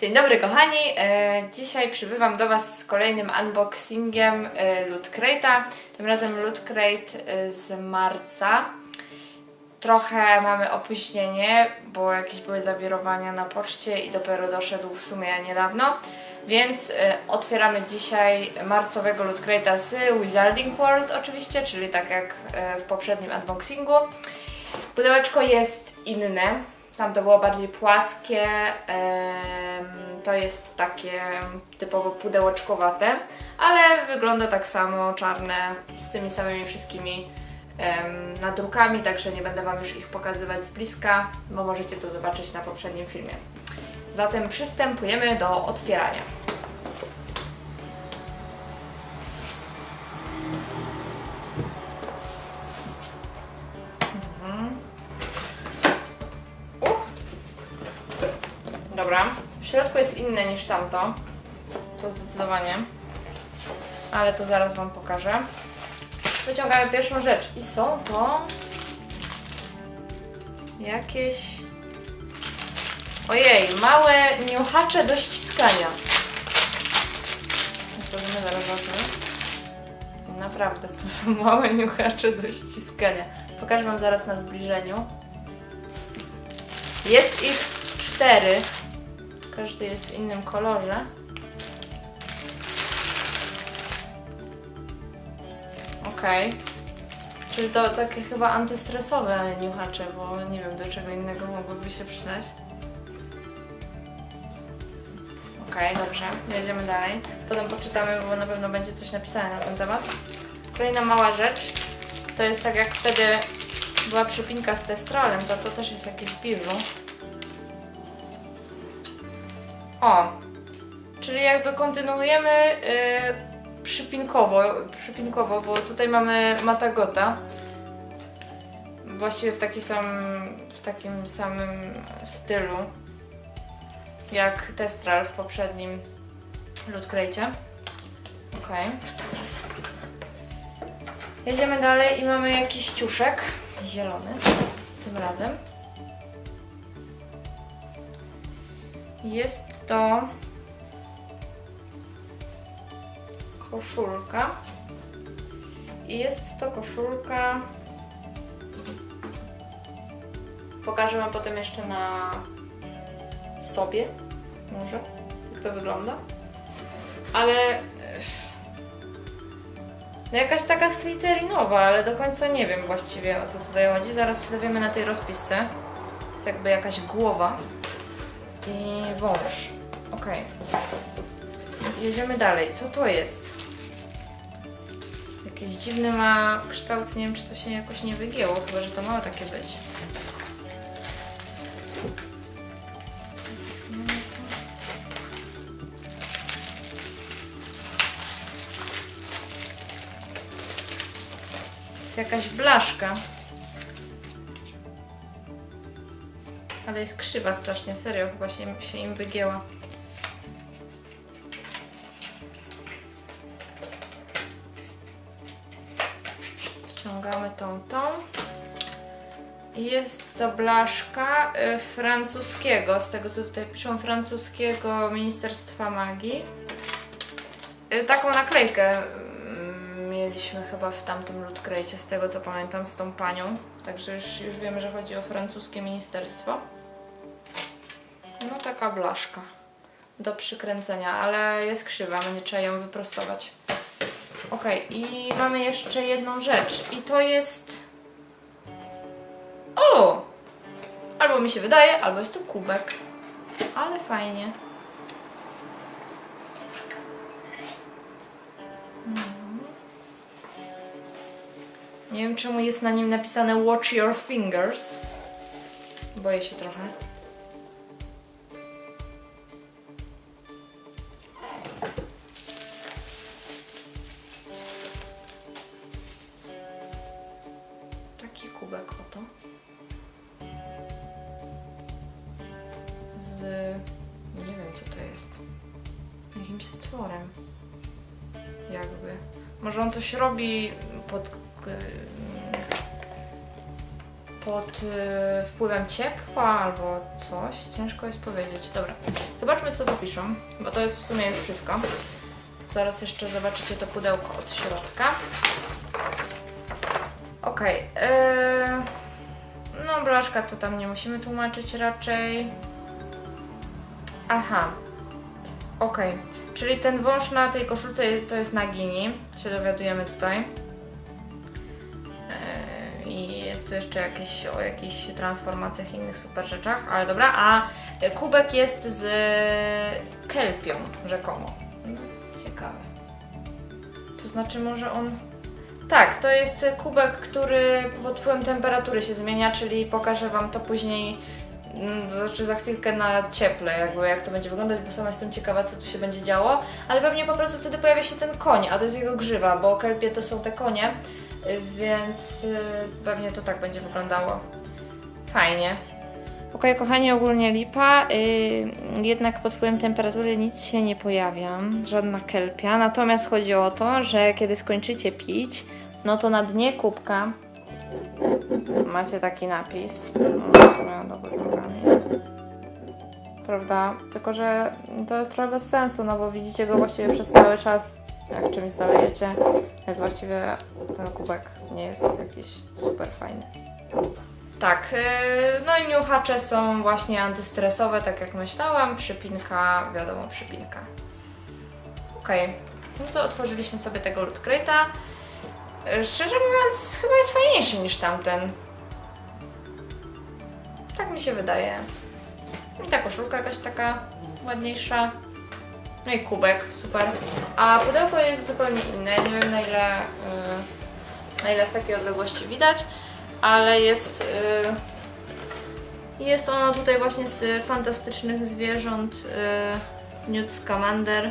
Dzień dobry kochani, e, dzisiaj przybywam do Was z kolejnym unboxingiem e, Loot. Tym razem Loot Crate e, z marca. Trochę mamy opóźnienie, bo jakieś były zawirowania na poczcie i dopiero doszedł w sumie niedawno. Więc otwieramy dzisiaj marcowego Loot Crate'a z Wizarding World oczywiście, czyli tak jak w poprzednim unboxingu. Pudełeczko jest inne. Tam to było bardziej płaskie. To jest takie typowo pudełeczkowate, ale wygląda tak samo, czarne, z tymi samymi wszystkimi nadrukami, także nie będę Wam już ich pokazywać z bliska, bo możecie to zobaczyć na poprzednim filmie. Zatem przystępujemy do otwierania. Dobra, w środku jest inne niż tamto. To zdecydowanie. Ale to zaraz Wam pokażę. Wyciągamy pierwszą rzecz i są to jakieś. Ojej, małe niuchacze do ściskania. Otworzymy zaraz zobaczymy. Naprawdę, to są małe niuchacze do ściskania. Pokażę Wam zaraz na zbliżeniu. Jest ich cztery. Każdy jest w innym kolorze. Okej. Czyli to takie chyba antystresowe niuchacze, bo nie wiem do czego innego mogłyby się przydać. Okej, dobrze. Jedziemy dalej. Potem poczytamy, bo na pewno będzie coś napisane na ten temat. Kolejna mała rzecz. To jest tak jak wtedy była przypinka z testrolem, to to też jest jakieś biżu. O! Czyli jakby kontynuujemy yy, przypinkowo, przypinkowo, bo tutaj mamy Matagota. Właściwie w, taki sam, w takim samym stylu jak Testral w poprzednim Loot. Okej. Jedziemy dalej i mamy jakiś ciuszek zielony tym razem. Jest to koszulka. I jest to koszulka. Pokażę Wam potem jeszcze na sobie, może, jak to wygląda. Ale no jakaś taka sliterinowa, ale do końca nie wiem właściwie o co tutaj chodzi. Zaraz się dowiemy na tej rozpisce. Jest jakby jakaś głowa i wąż. Okej. Jedziemy dalej. Co to jest? Jakiś dziwny ma kształt, nie wiem czy to się jakoś nie wygięło, chyba że to mało takie być. jakaś blaszka. Ale jest krzywa strasznie, serio, chyba się, się im wygięła. Ściągamy tą, tą. Jest to blaszka y, francuskiego, z tego co tutaj piszą, francuskiego Ministerstwa Magii. Y, Taką naklejkę mm, mieliśmy chyba w tamtym Loot z tego co pamiętam, z tą panią. Także już, już wiemy, że chodzi o francuskie ministerstwo. Taka blaszka do przykręcenia, ale jest krzywa, będzie trzeba ją wyprostować. Ok, i mamy jeszcze jedną rzecz i to jest... O! Albo mi się wydaje, albo jest to kubek. Ale fajnie. Nie wiem czemu jest na nim napisane Watch Your Fingers. Boję się trochę. Jakimś stworem. Jakby. Może on coś robi pod, pod y, wpływem ciepła albo coś. Ciężko jest powiedzieć. Dobra, zobaczmy co tu piszą, bo to jest w sumie już wszystko. Zaraz jeszcze zobaczycie to pudełko od środka. Yy, no, blaszka to tam nie musimy tłumaczyć raczej. Aha. Okej. Czyli ten wąż na tej koszulce to jest Nagini. Się dowiadujemy tutaj. Yy, I jest tu jeszcze jakieś o jakichś transformacjach innych super rzeczach, ale dobra. A kubek jest z kelpią rzekomo. No, ciekawe. To znaczy może on... Tak, to jest kubek, który pod wpływem temperatury się zmienia, czyli pokażę Wam to później, znaczy za chwilkę na cieple, jakby jak to będzie wyglądać, bo sama jestem ciekawa, co tu się będzie działo, ale pewnie po prostu wtedy pojawia się ten koń, a to jest jego grzywa, bo kelpie to są te konie, y, więc y, pewnie to tak będzie wyglądało. Fajnie. Okej, kochani, ogólnie lipa, y, jednak pod wpływem temperatury nic się nie pojawia, żadna kelpia. Natomiast chodzi o to, że kiedy skończycie pić, no to na dnie kubka macie taki napis. Dobry nogami. Prawda? Tylko, że to jest trochę bez sensu, no bo widzicie go właściwie przez cały czas, jak czymś zalejecie, więc właściwie ten kubek nie jest jakiś super fajny. Tak, yy, no i niuchacze są właśnie antystresowe, tak jak myślałam. Przypinka, wiadomo, przypinka. Okej, no to otworzyliśmy sobie tego Loot. Yy, Szczerze mówiąc, chyba jest fajniejszy niż tamten. Tak mi się wydaje. I ta koszulka jakaś taka ładniejsza. No i kubek, super. A pudełko jest zupełnie inne. Nie wiem na ile, yy, na ile z takiej odległości widać ale jest, y, jest ono tutaj właśnie z fantastycznych zwierząt y, Newt Scamander.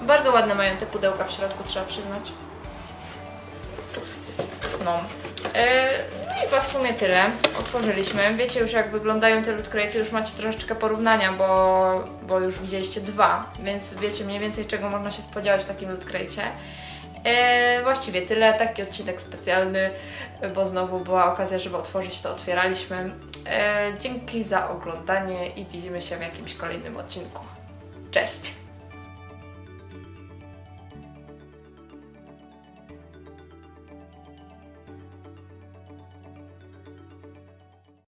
Bardzo ładne mają te pudełka w środku, trzeba przyznać. No. Y, I chyba w sumie tyle. Otworzyliśmy. Wiecie już jak wyglądają te loot już macie troszeczkę porównania, bo, bo już widzieliście dwa, więc wiecie mniej więcej czego można się spodziewać w takim loot. E, właściwie tyle, taki odcinek specjalny, bo znowu była okazja, żeby otworzyć, to otwieraliśmy. E, dzięki za oglądanie i widzimy się w jakimś kolejnym odcinku. Cześć!